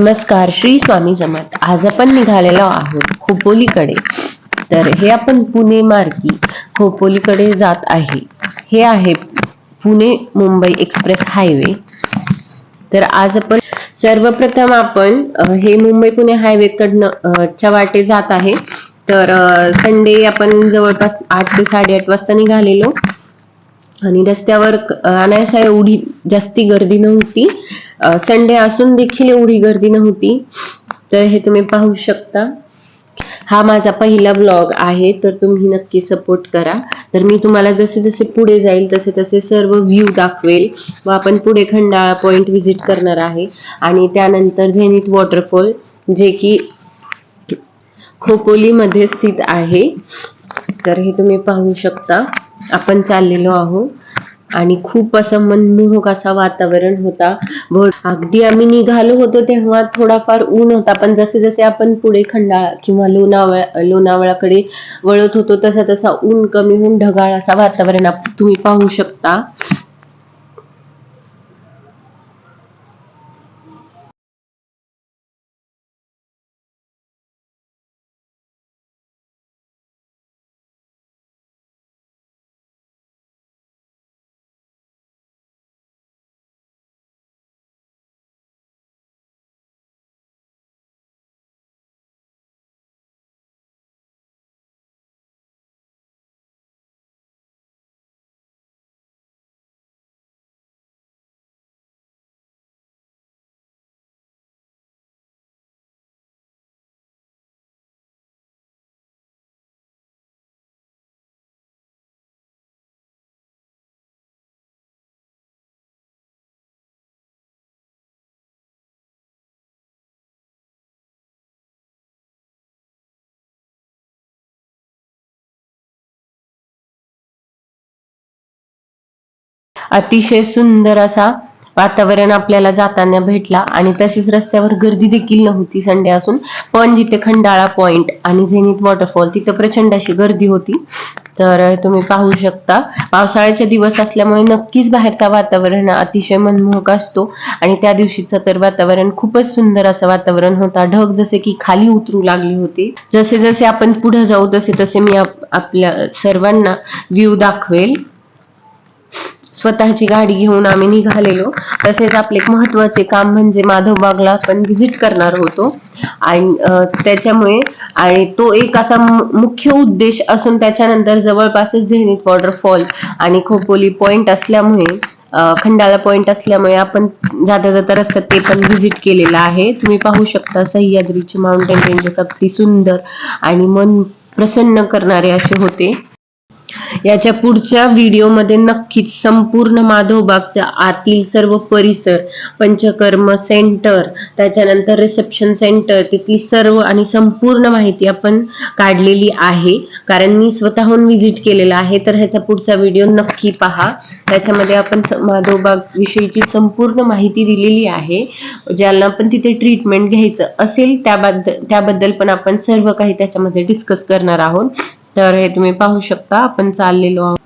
नमस्कार श्री स्वामी समर्थ. आज आपण निघालेलो आहोत खोपोलीकडे. तर हे आपण पुणे मार्गी खोपोलीकडे जात आहे. हे आहे पुणे मुंबई एक्सप्रेस हायवे. तर आज आपण सर्वप्रथम आपण हे मुंबई पुणे हायवे कडनं च्या वाटे जात आहे. तर संडे आपण जवळपास आठ ते साडेआठ वाजता निघालेलो. आणि रस्त्यावर क- एवढी जास्ती गर्दी नव्हती. संडे असून देखील एवढी गर्दी नव्हती. तर हे तुम्ही पाहू शकता. हा माझा पहिला ब्लॉग आहे तर तुम्ही नक्की सपोर्ट करा. तर मी तुम्हाला जसे जसे पुढे जाईल तसे तसे सर्व व्ह्यू दाखवेल. व आपण पुढे खंडाळा पॉइंट व्हिजिट करणार आहे. आणि त्यानंतर झेनिट वॉटरफॉल जे की खोपोलीमध्ये स्थित आहे. तर हे तुम्ही पाहू शकता. आपण चाललेलो आहोत. आणि खूप असं मनमोहक असा वातावरण होता. अगदी आम्ही निघालो होतो तेव्हा थोडाफार ऊन होता. पण जसे जसे आपण पुढे खंडाळा किंवा लोणावळा लोणावळाकडे वळत होतो तसा तसा ऊन कमी होऊन ढगाळ असा वातावरण तुम्ही पाहू शकता. अतिशय सुंदर असा वातावरण आपल्याला जाताना भेटला. आणि तशीच रस्त्यावर गर्दी देखील नव्हती संडे असून. पण जिथे खंडाळा पॉइंट आणि झेनिथ वॉटरफॉल तिथं प्रचंड अशी गर्दी होती. तर तुम्ही पाहू शकता पावसाळ्याचे दिवस असल्यामुळे नक्कीच बाहेरचा वातावरण अतिशय मनमोहक असतो. आणि त्या दिवशीचं तर वातावरण खूपच सुंदर असं वातावरण होता. ढग जसे की खाली उतरू लागले होते. जसे जसे आपण पुढे जाऊ तसे तसे मी आपल्या सर्वांना व्ह्यू दाखवेल. स्वतःची गाडी घेऊन आम्ही निघालेलो. तसेच आपले एक महत्त्वाचे काम म्हणजे माधव बागला आपण व्हिजिट करणार होतो. आणि त्याच्यामुळे आणि तो एक असा मुख्य उद्देश असून त्याच्यानंतर जवळपासच झेनित वॉटरफॉल आणि खोपोली पॉइंट असल्यामुळे खंडाळा पॉइंट असल्यामुळे आपण जाता जाता रस्त्यात ते पण व्हिजिट केलेलं आहे. तुम्ही पाहू शकता सह्याद्रीचे माउंटेन रेंजेस अगदी सुंदर आणि मन प्रसन्न करणारे असे होते. याच्या पुढच्या व्हिडिओमध्ये नक्कीच संपूर्ण माधवबागच्या आतील सर्व परिसर पंचकर्म सेंटर त्याच्यानंतर रिसेप्शन सेंटर तिथली सर्व आणि संपूर्ण माहिती आपण काढलेली आहे. कारण मी स्वतःहून व्हिजिट केलेला आहे तर ह्याचा पुढचा व्हिडिओ नक्की पहा. त्याच्यामध्ये आपण माधवबाग विषयीची संपूर्ण माहिती दिलेली आहे. ज्यांना पण तिथे ट्रीटमेंट घ्यायचं असेल त्याबद्दल त्याबद्दल पण आपण सर्व काही त्याच्यामध्ये डिस्कस करणार आहोत. तर हे तुम्ही पाहू शकता आपण चाललेलो आहोत.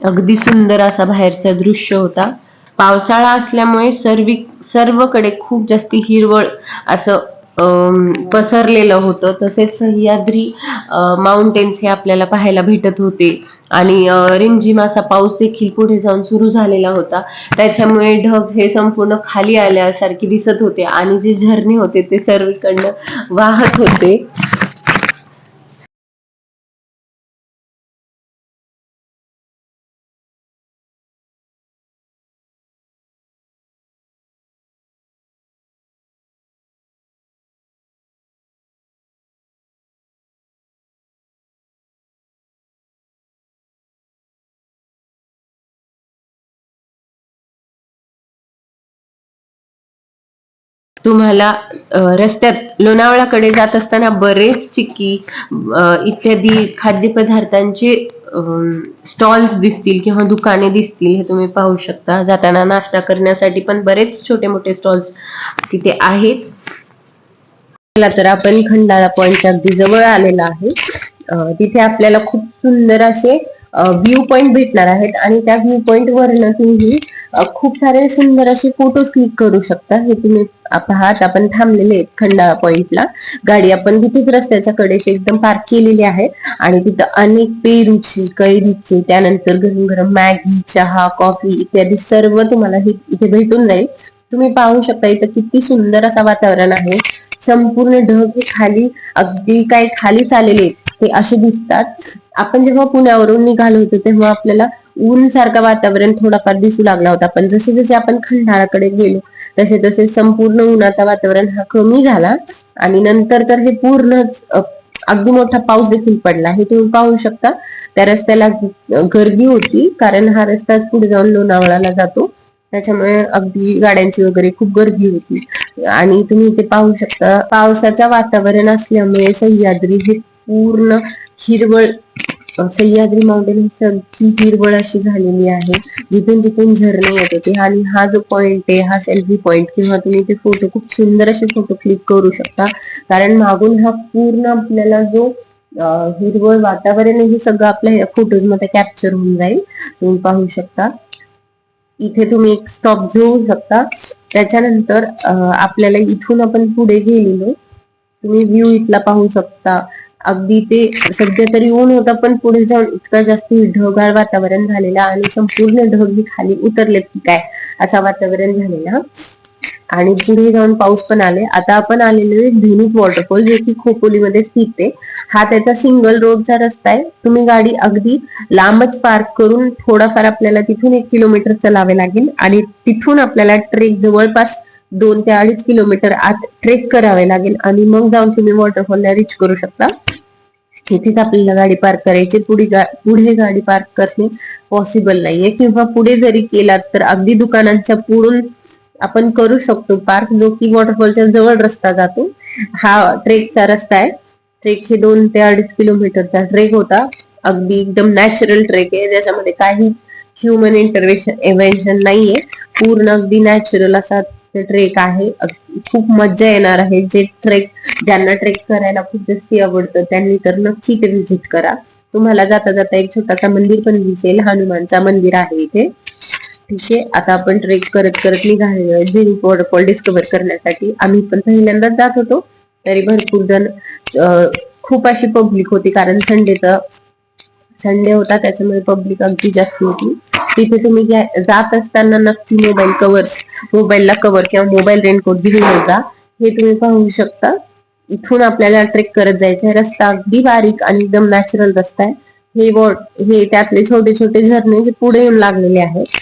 अगदी सुंदर असा बाहेरचा दृश्य होता. पावसाळा असल्यामुळे सर्व सर्वकडे खूप जास्त हिरवळ असं पसरलेलं होतं. तसेच सह्याद्री माउंटेन्स हे आपल्याला पाहायला भेटत होते. आणि रिमझिम असा पाऊस देखील पुढे जाऊन सुरू झालेला होता. त्याच्यामुळे ढग हे संपूर्ण खाली आल्यासारखे दिसत होते आणि जे झरणे होते ते सर्वीकडनं वाहत होते. तुम्हाला रस्त्यात लोणावळाकडे जात असताना बरेच चिक्की इत्यादी खाद्यपदार्थांचे स्टॉल्स दिसतील किंवा दुकाने दिसतील हे तुम्ही पाहू शकता. जाताना नाश्ता करण्यासाठी पण बरेच छोटे मोठे स्टॉल्स तिथे आहेत. चला तर आपण खंडाळा पॉइंट अगदी जवळ आलेला आहे. तिथे आपल्याला खूप सुंदर असे व्ह्यू पॉइंट भेटणार आहेत आणि त्या व्ह्यू पॉइंट वरनं तुम्ही खूप सारे सुंदर असे फोटोज क्लिक करू शकता. हे तुम्ही पाहत आपण थांबलेले आहेत खंडाळा पॉइंटला गाडी आपण तिथेच रस्त्याच्या कडेची एकदम पार्क केलेली आहे आणि तिथं अनेक पेरूची कैरीची त्यानंतर गरम गरम मॅगी चहा कॉफी इत्यादी सर्व तुम्हाला हे इथे भेटून जाईल. तुम्ही पाहू शकता इथं किती सुंदर असं वातावरण आहे. संपूर्ण ढग हे खाली अगदी काय खाली चाललेले आहेत, ते असे दिसतात. आपण जेव्हा पुण्यावरून निघालो होतो तेव्हा आपल्याला ऊन सारखं वातावरण थोडाफार दिसू लागला होता. पण जसे जसे आपण खंडाळाकडे गेलो तसे तसे संपूर्ण उन्हाचा वातावरण हा कमी झाला. आणि नंतर तर हे पूर्णच अगदी मोठा पाऊस देखील पडला. हे तुम्ही पाहू शकता. त्या रस्त्याला गर्दी होती कारण हा रस्ताच पुढे जाऊन लोणावळाला जातो. त्याच्यामुळे अगदी गाड्यांची वगैरे खूप गर्दी होती. आणि तुम्ही इथे पाहू शकता पावसाचं वातावरण असल्यामुळे सह्याद्री हे पूर्ण हिरवळ सह्याद्री माउंटेन ही सगळी हिरवळ अशी झालेली आहे. जिथून तिथून झरणे येत होते आणि हा जो पॉइंट आहे हा सेल्फी पॉइंट किंवा तुम्ही ते फोटो खूप सुंदर असे फोटो क्लिक करू शकता. कारण मागून हा पूर्ण आपल्याला जो हिरवळ वातावरण आहे हे सगळं आपल्या फोटोजमध्ये कॅप्चर होऊन जाईल. तुम्ही पाहू शकता. इथे तुम्ही एक स्टॉप घेऊ शकता. त्याच्यानंतर आपल्याला इथून आपण पुढे गेलेलो. तुम्ही व्ह्यू इथला पाहू शकता. अगदी ते सध्या तरी ऊन होता पण पुढे जाऊन इतका जास्त ढगाळ वातावरण झालेला आणि संपूर्ण ढग हे खाली उतरलेत की काय असा वातावरण झालेला. आणि पुढे जाऊन पाऊस पण आले आता आपण आलेलो आहे झेनिक वॉटरफॉल जे की खोपोलीमध्ये स्थित आहे. हा त्याचा सिंगल रोडचा रस्ता आहे. तुम्ही गाडी अगदी लांबच पार्क करून थोडाफार आपल्याला तिथून एक किलोमीटर चलावे लागेल आणि तिथून आपल्याला ट्रेक जवळपास दोन ते अडीच किलोमीटर आत ट्रेक करावे लागेल आणि मग जाऊन तुम्ही वॉटरफॉलला रीच करू शकता. इथेच आपल्याला गाडी पार्क करायची पुढे गा- पुढे गाडी पार्क करणे पॉसिबल नाहीये. किंवा पुढे जरी केलात तर अगदी दुकानांच्या पुढून आपण करू शकतो. पार्क जो की वॉटरफॉलच्या जवळ रस्ता जातो हा ट्रेकचा रस्ता आहे. ट्रेक हे दोन ते अडीच किलोमीटरचा ट्रेक होता. अगदी एकदम नॅचरल ट्रेक आहे. ज्याच्यामध्ये काही ह्युमन इंटरव्हेशन इन्व्हेन्शन नाहीये. पूर्ण अगदी नॅचरल असा ते ट्रेक आहे. खूप मज्जा येणार आहे. जे ट्रेक ज्यांना ट्रेक करायला खूप जास्ती आवडतं त्यांनी तर नक्की ते व्हिजिट करा. तुम्हाला जाता जाता एक छोटासा मंदिर पण दिसेल. हनुमानचा मंदिर आहे इथे. ठीक आहे. आता आपण ट्रेक करत करत निघालेलो आहे वॉटरफॉल डिस्कवर करण्यासाठी. आम्ही पण पहिल्यांदाच जात होतो. तरी भरपूर जण खूप अशी पब्लिक होती. कारण संडेचा संडे होता त्याच्यामुळे पब्लिक अगदी जास्त होती. तिथे तुम्ही जात असताना नक्की मोबाईल कव्हर्स मोबाईलला कवर किंवा मोबाईल रेनकोट घेऊन होता हे तुम्ही पाहू शकता. इथून आपल्याला ट्रेक करत जायचं आहे रस्ता अगदी बारीक आणि एकदम नॅचरल रस्ता आहे. हे वॉट हे त्यातले छोटे छोटे झरणे जे पुढे येऊन लागलेले आहेत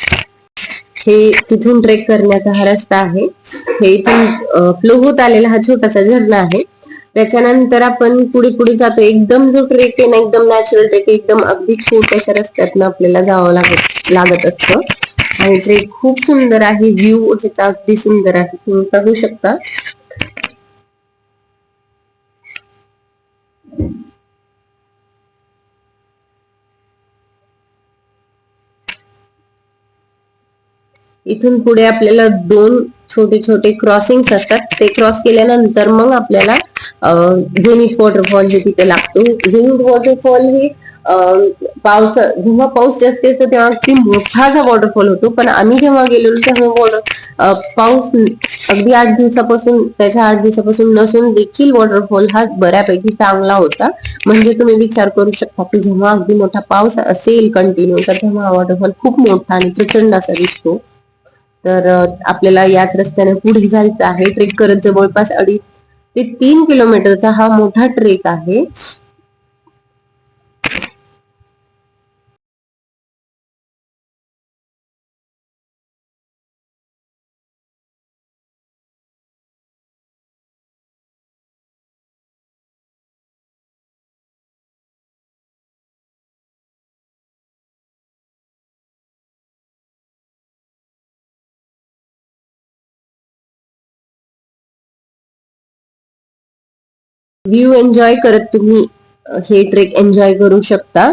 हे तिथून ट्रेक करण्याचा हा रस्ता आहे. हे इथून फ्लो होत आलेला हा छोटासा झरणा आहे. त्याच्यानंतर आपण पुढे पुढे जातो. एकदम जो ट्रेक आहे ना एकदम नॅचरल ट्रेक एकदम अगदी छोट्याशा रस्त्यातनं आपल्याला जावं लागत लागत असतं. आणि ट्रेक खूप सुंदर आहे. व्ह्यू ह्याचा अगदी सुंदर आहे. तुम्ही पाहू शकता. इथून पुढे आपल्याला दोन छोटे छोटे क्रॉसिंग असतात. ते क्रॉस केल्यानंतर मग आपल्याला झेनिथ वॉटरफॉल हे तिथे लागतो. झेनिथ वॉटरफॉल हे पाऊस जेव्हा पाऊस जास्त असतो तेव्हा अगदी मोठासा वॉटरफॉल होतो. पण आम्ही जेव्हा गेलेलो तेव्हा वॉटर पाऊस अगदी आठ दिवसापासून त्याच्या आठ दिवसापासून नसून देखील वॉटरफॉल हा बऱ्यापैकी चांगला होता. म्हणजे तुम्ही विचार करू शकता की जेव्हा अगदी मोठा पाऊस असेल कंटिन्यू तर तेव्हा वॉटरफॉल खूप मोठा आणि प्रचंड असा दिसतो. तर आपल्याला याच रस्त्याने पुढे जायचं आहे. ट्रेक करत जवळपास अडीच ते तीन किलोमीटरचा हा मोठा ट्रेक आहे. व्ह्यू एन्जॉय करत तुम्ही हे ट्रेक एन्जॉय करू शकता.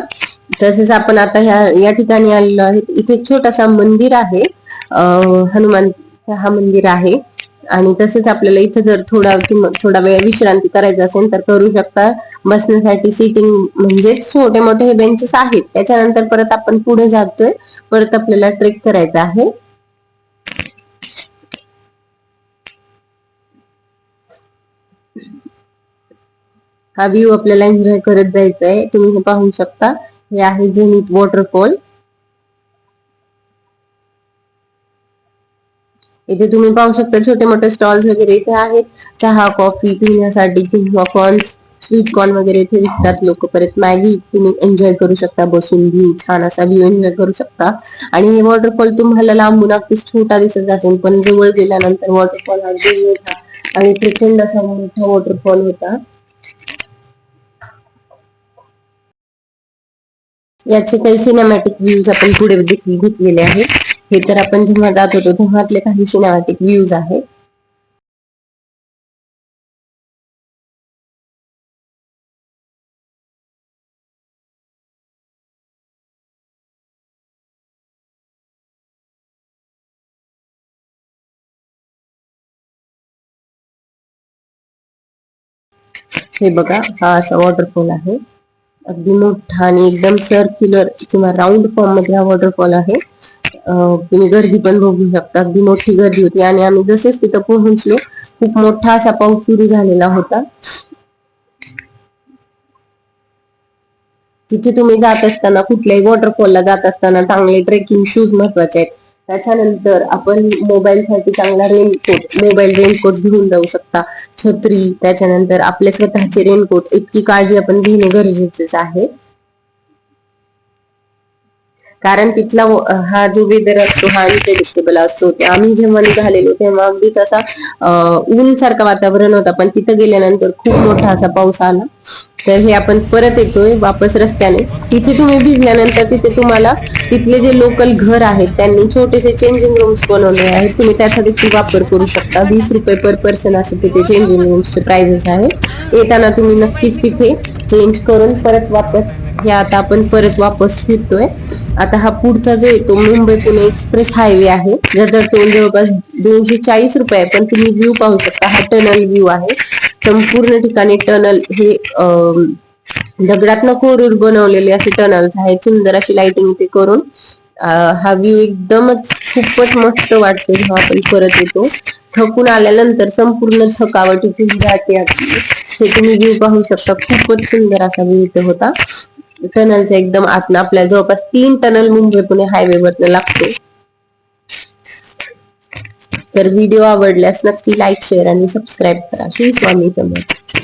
तसेच आपण आता ह्या या ठिकाणी आलेलो आहे इथे एक छोटासा मंदिर आहे. हनुमान हा मंदिर आहे. आणि तसेच आपल्याला इथे जर थोडा थोडा वेळ विश्रांती करायची असेल तर करू शकता. बसण्यासाठी सिटिंग म्हणजे छोटे मोठे हे बेंचेस आहेत. त्याच्यानंतर परत आपण पुढे जातोय. परत आपल्याला ट्रेक करायचा आहे. हा व्ह्यू आपल्याला एन्जॉय करत जायचा आहे तुम्ही हे पाहू शकता. हे आहे झेनिथ वॉटरफॉल इथे तुम्ही पाहू शकता छोटे मोठे स्टॉल्स वगैरे इथे आहेत. चहा कॉफी पिण्यासाठी किंवा कॉर्न्स स्वीट कॉर्न वगैरे इथे विकतात लोक. परत मॅगी तुम्ही एन्जॉय करू शकता. बसून व्ह्यू छान असा व्ह्यू एन्जॉय करू शकता. आणि हे वॉटरफॉल तुम्हाला लांबून अगदीच छोटा दिसत असेल. पण जवळ गेल्यानंतर वॉटरफॉल हा मोठा आणि प्रचंड असा मोठा वॉटरफॉल होता. याचे काही सिनेमॅटिक व्ह्यूज आपण पुढे देखील घेतलेले आहेत. हे तर आपण जेव्हा जात होतो तेव्हातले काही सिनेमॅटिक व्ह्यूज हे बघा, हा असा वॉटरफॉल आहे. अगदी मोठा आणि एकदम सर्क्युलर किंवा राऊंड फॉर्ममध्ये हा वॉटरफॉल आहे. तुम्ही गर्दी पण बघू शकता. अगदी मोठी गर्दी होती आणि आम्ही जसेच तिथं पोहोचलो खूप मोठा असा पाऊस सुरू झालेला होता. तिथे तुम्ही जात असताना कुठल्याही वॉटरफॉलला जात असताना चांगले ट्रेकिंग शूज महत्त्वाचे आहेत. त्याच्यानंतर आपण मोबाईलसाठी चांगला रेनकोट मोबाईल रेनकोट घेऊन जाऊ शकता. छत्री त्याच्यानंतर आपल्या स्वतःचे रेनकोट इतकी काळजी आपण घेणे गरजेचेच आहे. कारण तिथला हा जो वेदर असतो हा अनप्रेडिक्टेबल असतो. आम्ही जेव्हा निघालेलो तेव्हा अगदीच असा ऊन सारखं वातावरण होता. पण तिथं गेल्यानंतर खूप मोठा असा पाऊस आला. तर हे आपण परत येतोय वापस रस्त्याने. तिथे तुम्ही भिजल्यानंतर तिथे तुम्हाला तिथले जे लोकल घर आहेत त्यांनी छोटेसे चेंजिंग रूम्स बनवले आहेत. तुम्ही त्याचा देखील वापर करू शकता. वीस रुपये पर पर्सन असे तिथे चेंजिंग रूम्सचे प्राइजेस आहेत. येताना तुम्ही नक्कीच तिथे चेंज करून परत वापस हे आता आपण परत वापस फिरतोय. आता हा पुढचा जो येतो मुंबई पुणे एक्सप्रेस हायवे आहे. ज्याचा टोल जवळपास दोनशे चाळीस रुपये पण तुम्ही व्ह्यू पाहू शकता. हा टनल व्ह्यू आहे. संपूर्ण ठिकाणी टनल हे दगडातनं कोरूर बनवलेले असे टनल्स आहेत. सुंदर अशी लाइटिंग इथे करून हा व्ह्यू एकदमच खूपच मस्त वाटतो जेव्हा आपण परत येतो. थकून आल्यानंतर संपूर्ण थकावट इथून जाते हे तुम्ही व्ह्यू पाहू शकता. खूपच सुंदर असा व्ह्यू इथे होता. टनलचा एकदम आतनं आपल्या जवळपास तीन टनल मुंबई पुणे हायवे वरनं लागतो. तर व्हिडिओ आवडल्यास नक्की लाईक शेअर आणि सबस्क्राईब करा. श्री स्वामी समर्थ.